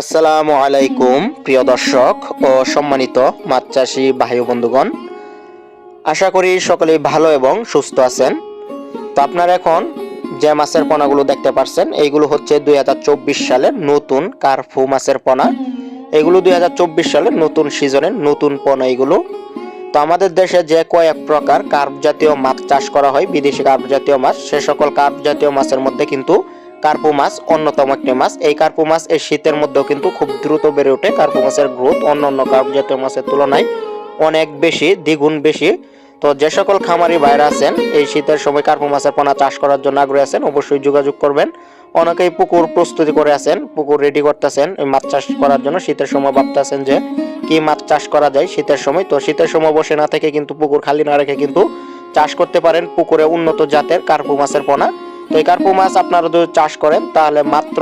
আসসালামু আলাইকুম, প্রিয় দর্শক ও সম্মানিত মাছ চাষি ভাই বন্ধুগণ। আশা করি সকলেই ভালো এবং সুস্থ আছেন। তো আপনারা এখন যে মাছের পোনাগুলো দেখতে পাচ্ছেন এইগুলো হচ্ছে দুই সালের নতুন কার্ফু মাছের পোনা। এগুলো দুই হাজার চব্বিশ সালের নতুন সিজনের নতুন পোনা এগুলো। তো আমাদের দেশে যে কয়েক প্রকার কার্প জাতীয় মাছ চাষ করা হয়, বিদেশি কার্প জাতীয় মাছ, সে সকল কার্প জাতীয় মাছের মধ্যে কিন্তু কার্পু মাছ, অন্যতম একটি মাছ। এই কার্পু মাছ এই শীতের মধ্যেও কিন্তু খুব দ্রুত বেড়ে ওঠে কার্পু মাছের গ্রোথ। অন্য অন্য কার্প জাতীয় মাছের তুলনায় অনেক বেশি, দ্বিগুণ বেশি। তো যে সকল খামারি বাইরে আছেন, এই শীতের সময় কার্পু মাছের পোনা চাষ করার জন্য আগ্রহী আছেন, অবশ্যই যোগাযোগ করবেন। অনেকেই পুকুর প্রস্তুতি করে আছেন, পুকুর রেডি করতেছেন মাছ চাষ করার জন্য। শীতের সময় ভাবতেছেন যে কি মাছ চাষ করা যায় শীতের সময়। তো শীতের সময় বসে না থেকে কিন্তু পুকুর খালি না রেখে কিন্তু চাষ করতে পারেন পুকুরে উন্নত জাতের কার্পু মাছের পোনা। তো এই কার্পু মাছ আপনারা যদি চাষ করেন, তাহলে মাত্র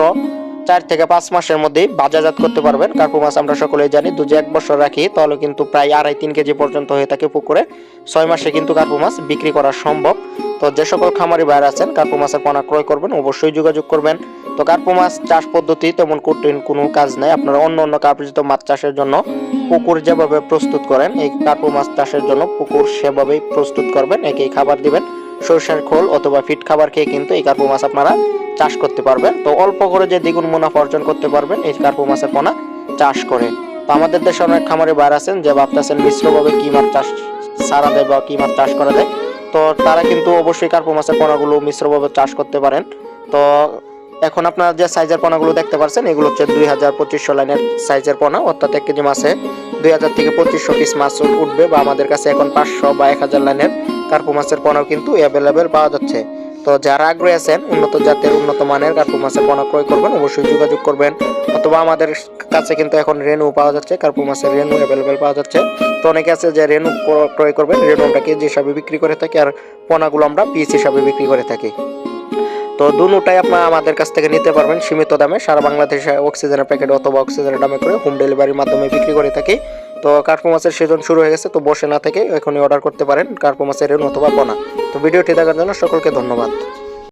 চার থেকে পাঁচ মাসের মধ্যেই বাজারজাত করতে পারবেন। কার্পু মাছ আমরা সকলেই জানি দুই এক বছর রাখি, তাহলে কিন্তু প্রায় আড়াই তিন কেজি পর্যন্ত হয়ে থাকে পুকুরে। ছয় মাসে কিন্তু কার্পু মাছ বিক্রি করা সম্ভব। তো যে সকল খামারি বাইরে আছেন, কার্পু মাছের পোনা ক্রয় করবেন, অবশ্যই যোগাযোগ করবেন। তো কার্পু মাছ চাষ পদ্ধতি তেমন কঠিন কোনো কাজ নেই। আপনারা অন্য অন্য কার্পজিত মাছ চাষের জন্য পুকুর যেভাবে প্রস্তুত করেন, এই কার্পু মাছ চাষের জন্য পুকুর সেভাবেই প্রস্তুত করবেন, একই খাবার দিবেন। সরষের খোল অথবা ফিট খাবার খেয়ে কিন্তু এই কার্পু মাছ আপনারা চাষ করতে পারবেন। তো অল্প করে যে দ্বিগুণ মুনাফা অর্জন করতে পারবেন এই কার্পু মাছের পোনা চাষ করে। তো আমাদের দেশে অনেক খামারে বার আছেন, যে ভাবতেছেন মিশ্রভাবে কি মাছ চাষ সারা দেয় বা কি মাছ চাষ করা যায়। তো তারা কিন্তু অবশ্যই কার্পু মাছের পোনাগুলো মিশ্রভাবে চাষ করতে পারেন। তো এখন আপনারা যে সাইজের পোনাগুলো দেখতে পাচ্ছেন এগুলো হচ্ছে দুই হাজার পঁচিশশো লাইনের সাইজের পোনা। অর্থাৎ এক কেজি মাছে দুই হাজার থেকে পঁচিশশো পিস মাছ উঠবে বা আমাদের কাছে এখন পাঁচশো বা এক হাজার লাইনের কার্পু মাছের পোনাও কিন্তু অ্যাভেলেবেল পাওয়া যাচ্ছে। তো যারা আগ্রহী আছেন উন্নত জাতের উন্নত মানের কার্পু মাছের পোনা ক্রয় করবেন, অবশ্যই যোগাযোগ করবেন। অথবা আমাদের কাছে কিন্তু এখন রেনু পাওয়া যাচ্ছে, কার্পু মাছের রেনু অ্যাভেলেবেল পাওয়া যাচ্ছে। তো অনেকে আছে যে রেনু ক্রয় করবেন রেনু আমরা কেজি হিসাবে বিক্রি করে থাকি আর পোনাগুলো আমরা পিস হিসাবে বিক্রি করে থাকি। তো দুটাই আপনারা আমাদের কাছ থেকে নিতে পারবেন সীমিত দামে, সারা বাংলাদেশে অক্সিজেনের প্যাকেট অথবা অক্সিজেনের দামে করে হোম ডেলিভারির মাধ্যমে বিক্রি করে থাকি। তো কার্পো মাছের সিজন শুরু হয়ে গেছে, তো বসে না থেকে এখনই অর্ডার করতে পারেন কার্পো মাছের অথবা পোনা তো ভিডিওটি দেখার জন্য সকলকে ধন্যবাদ।